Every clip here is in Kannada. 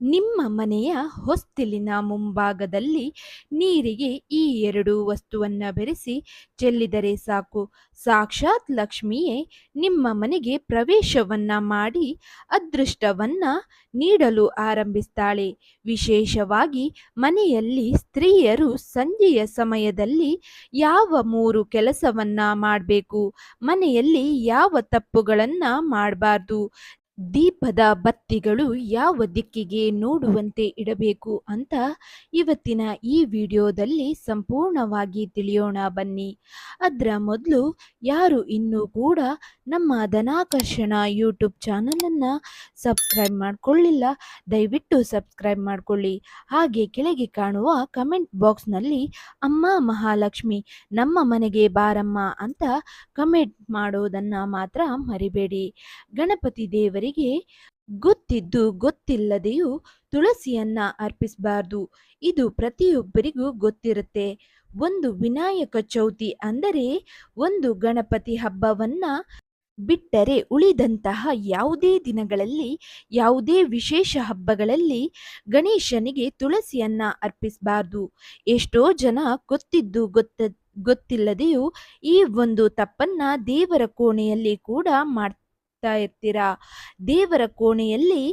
ನಿಮ್ಮ ಮನೆಯ ಹೊಸ್ತಿಲಿನ ಮುಂಭಾಗದಲ್ಲಿ ನೀರಿಗೆ ಈ ಎರಡು ವಸ್ತುವನ್ನ ಬೆರೆಸಿ ಚೆಲ್ಲಿದರೆ ಸಾಕು. ಸಾಕ್ಷಾತ್ ಲಕ್ಷ್ಮಿಯೇ, ನಿಮ್ಮ ಮನೆಗೆ ಪ್ರವೇಶವನ್ನ ಮಾಡಿ ಅದೃಷ್ಟವನ್ನು ನೀಡಲು ಆರಂಭಿಸ್ತಾಳೆ. ವಿಶೇಷವಾಗಿ ಮನೆಯಲ್ಲಿ ಸ್ತ್ರೀಯರು ಸಂಜೆಯ ಸಮಯದಲ್ಲಿ ಯಾವ ಮೂರು ಕೆಲಸವನ್ನ ಮಾಡಬೇಕು? ಮನೆಯಲ್ಲಿ ಯಾವ ತಪ್ಪುಗಳನ್ನ ಮಾಡಬಾರ್ದು? ದೀಪದ ಬತ್ತಿಗಳು ಯಾವ ದಿಕ್ಕಿಗೆ ನೋಡುವಂತೆ ಇಡಬೇಕು ಅಂತ ಇವತ್ತಿನ ಈ ವಿಡಿಯೋದಲ್ಲಿ ಸಂಪೂರ್ಣವಾಗಿ ತಿಳಿಯೋಣ ಬನ್ನಿ. ಅದರ ಮೊದಲು ಯಾರು ಇನ್ನೂ ಕೂಡ ನಮ್ಮ ಧನಾಕರ್ಷಣ ಯೂಟ್ಯೂಬ್ ಚಾನಲನ್ನು ಸಬ್ಸ್ಕ್ರೈಬ್ ಮಾಡಿಕೊಳ್ಳಿಲ್ಲ, ದಯವಿಟ್ಟು ಸಬ್ಸ್ಕ್ರೈಬ್ ಮಾಡಿಕೊಳ್ಳಿ. ಹಾಗೆ ಕೆಳಗೆ ಕಾಣುವ ಕಮೆಂಟ್ ಬಾಕ್ಸ್ನಲ್ಲಿ ಅಮ್ಮ ಮಹಾಲಕ್ಷ್ಮಿ, ನಮ್ಮ ಮನೆಗೆ ಬಾರಮ್ಮ ಅಂತ ಕಮೆಂಟ್ ಮಾಡೋದನ್ನು ಮಾತ್ರ ಮರಿಬೇಡಿ. ಗಣಪತಿ ದೇವರಿಗೆ ಗೊತ್ತಿದ್ದು ಗೊತ್ತಿಲ್ಲದೆಯೂ ತುಳಸಿಯನ್ನ ಅರ್ಪಿಸಬಾರ್ದು. ಇದು ಪ್ರತಿಯೊಬ್ಬರಿಗೂ ಗೊತ್ತಿರುತ್ತೆ. ಒಂದು ವಿನಾಯಕ ಚೌತಿ ಅಂದರೆ ಒಂದು ಗಣಪತಿ ಹಬ್ಬವನ್ನ ಬಿಟ್ಟರೆ ಉಳಿದಂತಹ ಯಾವುದೇ ದಿನಗಳಲ್ಲಿ, ಯಾವುದೇ ವಿಶೇಷ ಹಬ್ಬಗಳಲ್ಲಿ ಗಣೇಶನಿಗೆ ತುಳಸಿಯನ್ನ ಅರ್ಪಿಸಬಾರ್ದು. ಎಷ್ಟೋ ಜನ ಗೊತ್ತಿದ್ದು ಗೊತ್ತ, ಗೊತ್ತಿಲ್ಲದೆಯೂ ಈ ಒಂದು ತಪ್ಪನ್ನ ದೇವರ ಕೋಣೆಯಲ್ಲಿ ಕೂಡ ಮಾಡ್ತಾ ಇರ್ತೀರಾ? ದೇವರ ಕೋಣೆಯಲ್ಲಿ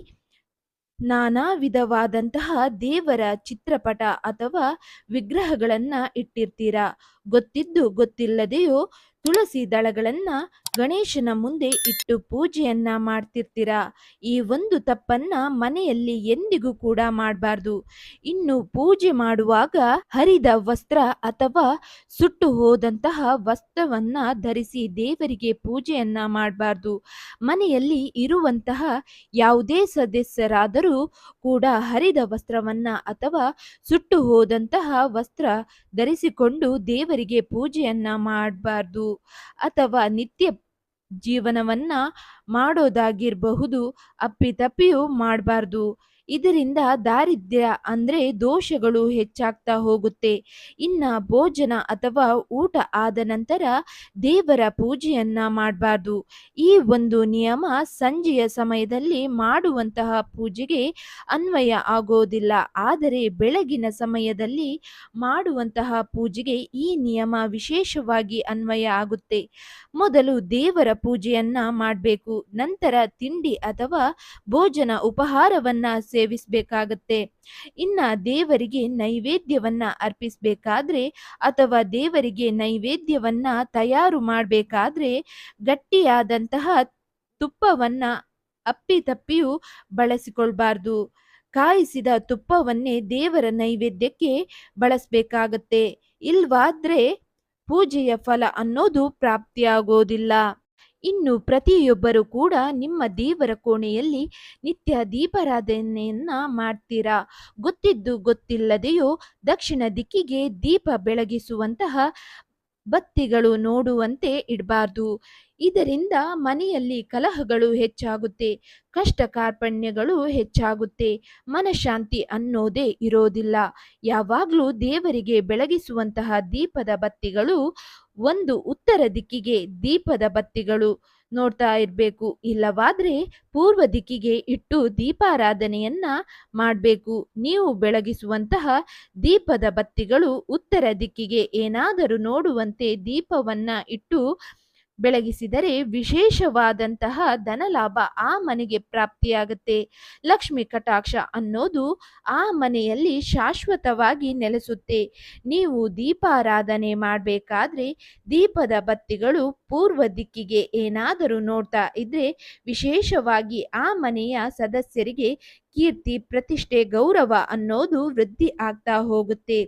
ನಾನಾ ವಿಧವಾದಂತಹ ದೇವರ ಚಿತ್ರಪಟ ಅಥವಾ ವಿಗ್ರಹಗಳನ್ನ ಇಟ್ಟಿರ್ತೀರಾ? ಗೊತ್ತಿದ್ದು ಗೊತ್ತಿಲ್ಲದೆಯೋ ತುಳಸಿ ದಳಗಳನ್ನ ಗಣೇಶನ ಮುಂದೆ ಇಟ್ಟು ಪೂಜೆಯನ್ನ ಮಾಡ್ತಿರ್ತೀರಾ? ಈ ಒಂದು ತಪ್ಪನ್ನ ಮನೆಯಲ್ಲಿ ಎಂದಿಗೂ ಕೂಡ ಮಾಡಬಾರ್ದು. ಇನ್ನು ಪೂಜೆ ಮಾಡುವಾಗ ಹರಿದ ವಸ್ತ್ರ ಅಥವಾ ಸುಟ್ಟು ಹೋದಂತಹ ವಸ್ತ್ರವನ್ನ ಧರಿಸಿ ದೇವರಿಗೆ ಪೂಜೆಯನ್ನ ಮಾಡಬಾರ್ದು. ಮನೆಯಲ್ಲಿ ಇರುವಂತಹ ಯಾವುದೇ ಸದಸ್ಯರಾದರೂ ಕೂಡ ಹರಿದ ವಸ್ತ್ರವನ್ನ ಅಥವಾ ಸುಟ್ಟು ಹೋದಂತಹ ವಸ್ತ್ರ ಧರಿಸಿಕೊಂಡು ದೇವರಿಗೆ ಪೂಜೆಯನ್ನ ಮಾಡಬಾರ್ದು. ಅಥವಾ ನಿತ್ಯ ಜೀವನವನ್ನ ಮಾಡೋದಾಗಿರಬಹುದು ಅಪ್ಪಿತಪ್ಪಿಯೂ ಮಾಡಬಾರ್ದು. ಇದರಿಂದ ದಾರಿದ್ರ್ಯ ಅಂದ್ರೆ ದೋಷಗಳು ಹೆಚ್ಚಾಗ್ತಾ ಹೋಗುತ್ತೆ. ಇನ್ನ ಭೋಜನ ಅಥವಾ ಊಟ ಆದ ನಂತರ ದೇವರ ಪೂಜೆಯನ್ನ ಮಾಡಬಾರ್ದು. ಈ ಒಂದು ನಿಯಮ ಸಂಜೆಯ ಸಮಯದಲ್ಲಿ ಮಾಡುವಂತಹ ಪೂಜೆಗೆ ಅನ್ವಯ ಆಗೋದಿಲ್ಲ. ಆದರೆ ಬೆಳಗಿನ ಸಮಯದಲ್ಲಿ ಮಾಡುವಂತಹ ಪೂಜೆಗೆ ಈ ನಿಯಮ ವಿಶೇಷವಾಗಿ ಅನ್ವಯ ಆಗುತ್ತೆ. ಮೊದಲು ದೇವರ ಪೂಜೆಯನ್ನ ಮಾಡಬೇಕು. ನಂತರ ತಿಂಡಿ ಅಥವಾ ಭೋಜನ ಉಪಹಾರವನ್ನ ಸೇವಿಸಬೇಕಾಗತ್ತೆ. ಇನ್ನ ದೇವರಿಗೆ ನೈವೇದ್ಯವನ್ನ ಅರ್ಪಿಸಬೇಕಾದ್ರೆ ಅಥವಾ ದೇವರಿಗೆ ನೈವೇದ್ಯವನ್ನ ತಯಾರು ಮಾಡಬೇಕಾದ್ರೆ ಗಟ್ಟಿಯಾದಂತಹ ತುಪ್ಪವನ್ನ ಅಪ್ಪಿತಪ್ಪಿಯೂ ಬಳಸಿಕೊಳ್ಬಾರ್ದು. ಕಾಯಿಸಿದ ತುಪ್ಪವನ್ನೇ ದೇವರ ನೈವೇದ್ಯಕ್ಕೆ ಬಳಸಬೇಕಾಗತ್ತೆ. ಇಲ್ವಾದ್ರೆ ಪೂಜೆಯ ಫಲ ಅನ್ನೋದು ಪ್ರಾಪ್ತಿಯಾಗೋದಿಲ್ಲ. ಇನ್ನು ಪ್ರತಿಯೊಬ್ಬರೂ ಕೂಡ ನಿಮ್ಮ ದೇವರ ಕೋಣೆಯಲ್ಲಿ ನಿತ್ಯ ದೀಪಾರಾಧನೆಯನ್ನ ಮಾಡ್ತೀರಾ? ಗೊತ್ತಿದ್ದು ಗೊತ್ತಿಲ್ಲದೆಯೋ ದಕ್ಷಿಣ ದಿಕ್ಕಿಗೆ ದೀಪ ಬೆಳಗಿಸುವಂತಹ ಬತ್ತಿಗಳು ನೋಡುವಂತೆ ಇಡಬಾರ್ದು. ಇದರಿಂದ ಮನೆಯಲ್ಲಿ ಕಲಹಗಳು ಹೆಚ್ಚಾಗುತ್ತೆ, ಕಷ್ಟ ಕಾರ್ಪಣ್ಯಗಳು ಹೆಚ್ಚಾಗುತ್ತೆ, ಮನಶಾಂತಿ ಅನ್ನೋದೇ ಇರೋದಿಲ್ಲ. ಯಾವಾಗಲೂ ದೇವರಿಗೆ ಬೆಳಗಿಸುವಂತಹ ದೀಪದ ಬತ್ತಿಗಳು ಒಂದು ಉತ್ತರ ದಿಕ್ಕಿಗೆ ದೀಪದ ಬತ್ತಿಗಳು ನೋಡ್ತಾ ಇರಬೇಕು. ಇಲ್ಲವಾದ್ರೆ ಪೂರ್ವ ದಿಕ್ಕಿಗೆ ಇಟ್ಟು ದೀಪಾರಾಧನೆಯನ್ನ ಮಾಡಬೇಕು. ನೀವು ಬೆಳಗಿಸುವಂತಹ ದೀಪದ ಬತ್ತಿಗಳು ಉತ್ತರ ದಿಕ್ಕಿಗೆ ಏನಾದರೂ ನೋಡುವಂತೆ ದೀಪವನ್ನ ಇಟ್ಟು ಬೆಳಗಿಸಿದರೆ ವಿಶೇಷವಾದಂತಹ ಧನಲಾಭ ಆ ಮನೆಗೆ ಪ್ರಾಪ್ತಿಯಾಗುತ್ತೆ. ಲಕ್ಷ್ಮಿ ಕಟಾಕ್ಷ ಅನ್ನೋದು ಆ ಮನೆಯಲ್ಲಿ ಶಾಶ್ವತವಾಗಿ ನೆಲೆಸುತ್ತೆ. ನೀವು ದೀಪಾರಾಧನೆ ಮಾಡಬೇಕಾದ್ರೆ ದೀಪದ ಬತ್ತಿಗಳು ಪೂರ್ವ ದಿಕ್ಕಿಗೆ ಏನಾದರೂ ನೋಡ್ತಾ ಇದ್ರೆ ವಿಶೇಷವಾಗಿ ಆ ಮನೆಯ ಸದಸ್ಯರಿಗೆ ಕೀರ್ತಿ, ಪ್ರತಿಷ್ಠೆ, ಗೌರವ ಅನ್ನೋದು ವೃದ್ಧಿ ಆಗ್ತಾ ಹೋಗುತ್ತೆ.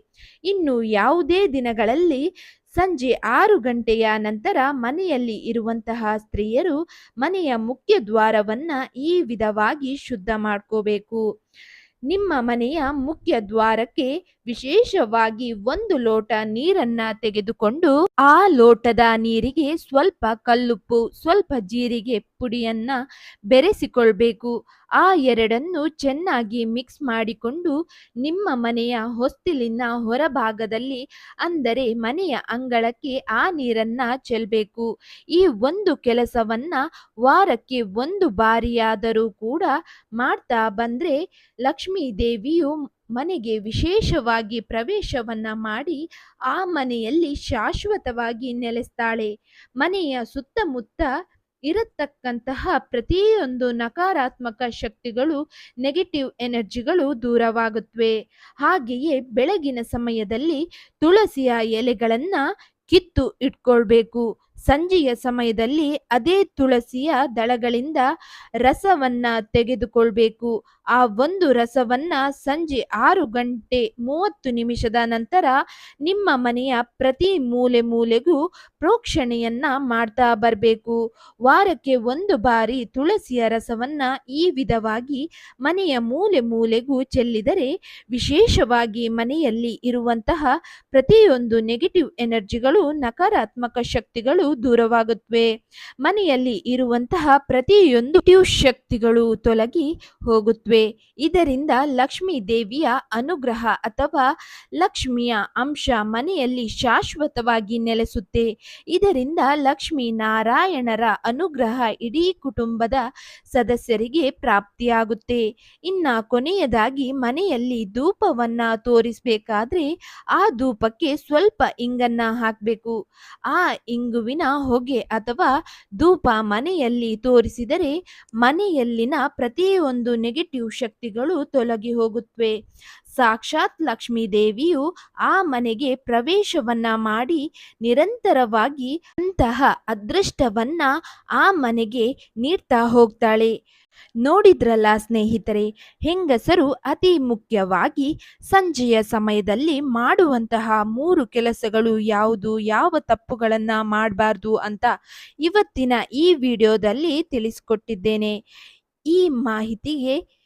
ಇನ್ನು ಯಾವುದೇ ದಿನಗಳಲ್ಲಿ ಸಂಜೆ ಆರು ಗಂಟೆಯ ನಂತರ ಮನೆಯಲ್ಲಿ ಇರುವಂತಹ ಸ್ತ್ರೀಯರು ಮನೆಯ ಮುಖ್ಯ ದ್ವಾರವನ್ನ ಈ ವಿಧವಾಗಿ ಶುದ್ಧ ಮಾಡ್ಕೋಬೇಕು. ನಿಮ್ಮ ಮನೆಯ ಮುಖ್ಯ ದ್ವಾರಕ್ಕೆ ವಿಶೇಷವಾಗಿ ಒಂದು ಲೋಟ ನೀರನ್ನ ತೆಗೆದುಕೊಂಡು ಆ ಲೋಟದ ನೀರಿಗೆ ಸ್ವಲ್ಪ ಕಲ್ಲುಪ್ಪು, ಸ್ವಲ್ಪ ಜೀರಿಗೆ ಪುಡಿಯನ್ನ ಬೆರೆಸಿಕೊಳ್ಬೇಕು. ಆ ಎರಡನ್ನು ಚೆನ್ನಾಗಿ ಮಿಕ್ಸ್ ಮಾಡಿಕೊಂಡು ನಿಮ್ಮ ಮನೆಯ ಹೊಸ್ತಿಲಿನ ಹೊರಭಾಗದಲ್ಲಿ, ಅಂದರೆ ಮನೆಯ ಅಂಗಳಕ್ಕೆ ಆ ನೀರನ್ನ ಚೆಲ್ಲಬೇಕು ಈ ಒಂದು ಕೆಲಸವನ್ನ ವಾರಕ್ಕೆ ಒಂದು ಬಾರಿಯಾದರೂ ಕೂಡ ಮಾಡ್ತಾ ಬಂದ್ರೆ ಲಕ್ಷ್ಮೀ ದೇವಿಯು ಮನೆಗೆ ವಿಶೇಷವಾಗಿ ಪ್ರವೇಶವನ್ನ ಮಾಡಿ ಆ ಮನೆಯಲ್ಲಿ ಶಾಶ್ವತವಾಗಿ ನೆಲೆಸ್ತಾಳೆ. ಮನೆಯ ಸುತ್ತಮುತ್ತ ಇರತಕ್ಕಂತಹ ಪ್ರತಿಯೊಂದು ನಕಾರಾತ್ಮಕ ಶಕ್ತಿಗಳು ನೆಗೆಟಿವ್ ಎನರ್ಜಿಗಳು ದೂರವಾಗುತ್ತವೆ ಹಾಗೆಯೇ ಬೆಳಗಿನ ಸಮಯದಲ್ಲಿ ತುಳಸಿಯ ಎಲೆಗಳನ್ನು ಕಿತ್ತು ಇಟ್ಕೊಳ್ಬೇಕು. ಸಂಜೆಯ ಸಮಯದಲ್ಲಿ ಅದೇ ತುಳಸಿಯ ದಳಗಳಿಂದ ರಸವನ್ನ ತೆಗೆದುಕೊಳ್ಬೇಕು. ಆ ಒಂದು ರಸವನ್ನ ಸಂಜೆ ಆರು ಗಂಟೆ ಮೂವತ್ತು ನಿಮಿಷದ ನಂತರ ನಿಮ್ಮ ಮನೆಯ ಪ್ರತಿ ಮೂಲೆ ಮೂಲೆಗೂ ಪ್ರೋಕ್ಷಣೆಯನ್ನ ಮಾಡ್ತಾ ಬರಬೇಕು. ವಾರಕ್ಕೆ ಒಂದು ಬಾರಿ ತುಳಸಿಯ ರಸವನ್ನ ಈ ವಿಧವಾಗಿ ಮನೆಯ ಮೂಲೆ ಮೂಲೆಗೂ ಚೆಲ್ಲಿದರೆ ವಿಶೇಷವಾಗಿ ಮನೆಯಲ್ಲಿ ಇರುವಂತಹ ಪ್ರತಿಯೊಂದು ನೆಗೆಟಿವ್ ಎನರ್ಜಿಗಳು ನಕಾರಾತ್ಮಕ ಶಕ್ತಿಗಳು ದೂರವಾಗುತ್ತವೆ. ಮನೆಯಲ್ಲಿ ಇರುವಂತಹ ಪ್ರತಿಯೊಂದು ಶಕ್ತಿಗಳು ತೊಲಗಿ ಹೋಗುತ್ತವೆ. ಇದರಿಂದ ಲಕ್ಷ್ಮೀ ದೇವಿಯ ಅನುಗ್ರಹ ಅಥವಾ ಲಕ್ಷ್ಮಿಯ ಅಂಶ ಮನೆಯಲ್ಲಿ ಶಾಶ್ವತವಾಗಿ ನೆಲೆಸುತ್ತೆ. ಇದರಿಂದ ಲಕ್ಷ್ಮೀ ನಾರಾಯಣರ ಅನುಗ್ರಹ ಇಡೀ ಕುಟುಂಬದ ಸದಸ್ಯರಿಗೆ ಪ್ರಾಪ್ತಿಯಾಗುತ್ತೆ. ಇನ್ನ ಕೊನೆಯದಾಗಿ ಮನೆಯಲ್ಲಿ ಧೂಪವನ್ನ ತೋರಿಸಬೇಕಾದ್ರೆ ಆ ಧೂಪಕ್ಕೆ ಸ್ವಲ್ಪ ಇಂಗನ್ನ ಹಾಕಬೇಕು. ಆ ಇಂಗುವಿನ ಹೊಗೆ ಅಥವಾ ಧೂಪ ಮನೆಯಲ್ಲಿ ತೋರಿಸಿದರೆ ಮನೆಯಲ್ಲಿನ ಪ್ರತಿಯೊಂದು ನೆಗೆಟಿವ್ ಶಕ್ತಿಗಳು ತೊಲಗಿ ಹೋಗುತ್ತವೆ ಸಾಕ್ಷಾತ್ ಲಕ್ಷ್ಮೀ ದೇವಿಯು ಆ ಮನೆಗೆ ಪ್ರವೇಶವನ್ನ ಮಾಡಿ ನಿರಂತರವಾಗಿ ಅಂತಹ ಅದೃಷ್ಟವನ್ನ ಆ ಮನೆಗೆ ನೀಡ್ತಾ ಹೋಗ್ತಾಳೆ. ನೋಡಿದ್ರಲ್ಲ ಸ್ನೇಹಿತರೆ, ಹೆಂಗಸರು ಅತಿ ಮುಖ್ಯವಾಗಿ ಸಂಜೆಯ ಸಮಯದಲ್ಲಿ ಮಾಡುವಂತಹ ಮೂರು ಕೆಲಸಗಳು ಯಾವುದು, ಯಾವ ತಪ್ಪುಗಳನ್ನ ಮಾಡಬಾರ್ದು ಅಂತ ಇವತ್ತಿನ ಈ ವಿಡಿಯೋದಲ್ಲಿ ತಿಳಿಸ್ಕೊಟ್ಟಿದ್ದೇನೆ. ಈ ಮಾಹಿತಿಗೆ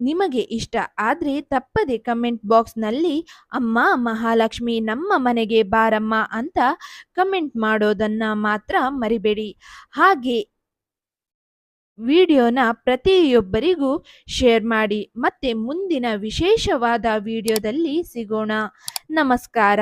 ನಿಮಗೆ ಇಷ್ಟ ಆದರೆ ತಪ್ಪದೆ ಕಮೆಂಟ್ ಬಾಕ್ಸ್ನಲ್ಲಿ ಅಮ್ಮ ಮಹಾಲಕ್ಷ್ಮಿ, ನಮ್ಮ ಮನೆಗೆ ಬಾರಮ್ಮ ಅಂತ ಕಮೆಂಟ್ ಮಾಡೋದನ್ನ ಮಾತ್ರ ಮರಿಬೇಡಿ. ಹಾಗೆ ವಿಡಿಯೋನ ಪ್ರತಿಯೊಬ್ಬರಿಗೂ ಶೇರ್ ಮಾಡಿ. ಮತ್ತೆ ಮುಂದಿನ ವಿಶೇಷವಾದ ವಿಡಿಯೋದಲ್ಲಿ ಸಿಗೋಣ. ನಮಸ್ಕಾರ.